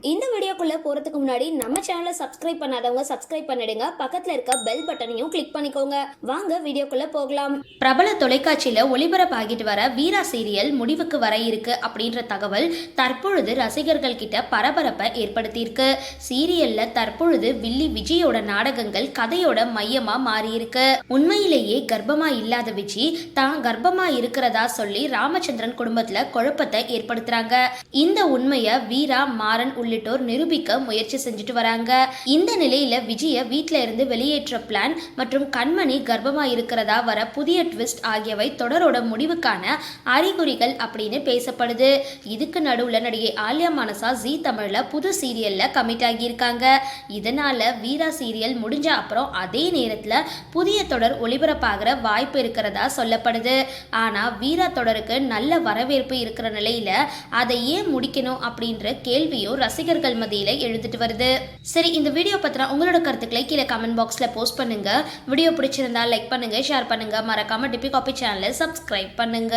இந்த வீடியோக்குள்ளே போறதுக்கு முன்னாடி நம்ம சேனலை சப்ஸ்கிரைப் பண்ணாதவங்க சப்ஸ்கிரைப் பண்ணிடுங்க. பக்கத்துல இருக்க பெல் பட்டனையும் கிளிக் பண்ணிக்கோங்க. வாங்க வீடியோக்குள்ள போகலாம். பிரபல தொலைக்காட்சியில ஒளிபரப்பாகிட்டு வர வீரா சீரியல் முடிவுக்கு வர இருக்கு அப்படின்ற தகவல் தற்பொழுது ரசிகர்கள் கிட்ட பரபரப்பை ஏற்படுத்தியிருக்கு. சீரியல்ல தற்பொழுது வில்லி விஜயோட நாடகங்கள் கதையோட மையமா மாறியிருக்கு. உண்மையிலேயே கர்ப்பமா இல்லாத விஜி தான் கர்ப்பமா இருக்கிறதா சொல்லி ராமச்சந்திரன் குடும்பத்துல குழப்பத்தை ஏற்படுத்துறாங்க. இந்த உண்மையை வீரா மாறன் உள்ளிட்டோர் நிரூபிக்க முயற்சி செஞ்சுட்டு வராங்க. இந்த நிலையில விஜய வீட்ல இருந்து வெளியேற்ற பிளான் மற்றும் கண்மணி கர்ப்பமா இருக்கிறதா வர புதிய ட்விஸ்ட் ஆகியவை தொடரோட முடிவுக்கான அறிகுறிகள் அப்படின்னு பேசப்படுது. இதுக்கு நடுவுல நடிகை ஆலியா மானசா ஜீ தமிழ்ல புது சீரியல்ல கமிட் ஆகியிருக்காங்க. இதனால வீரா சீரியல் முடிஞ்ச அப்புறம் அதே நேரத்துல புதிய தொடர் ஒளிபரப்பாகிற வாய்ப்பு இருக்கிறதா சொல்லப்படுது. ஆனா வீரா தொடருக்கு நல்ல வரவேற்பு இருக்கிற நிலையில அதை ஏன் முடிக்கணும் அப்படின்ற கேள்வியும் ரசிகர்கள் மத்தியில எழுதிட்டு வருது. சரி இந்த வீடியோ பத்தின உங்களோட கருத்துக்களை கீழே கமெண்ட் பாக்ஸ்ல போஸ்ட் பண்ணுங்க. வீடியோ பிடிச்சிருந்தா லைக் பண்ணுங்க ஷேர் பண்ணுங்க. மறக்காம டிபி காபி சேனலை சப்ஸ்கிரைப் பண்ணுங்க.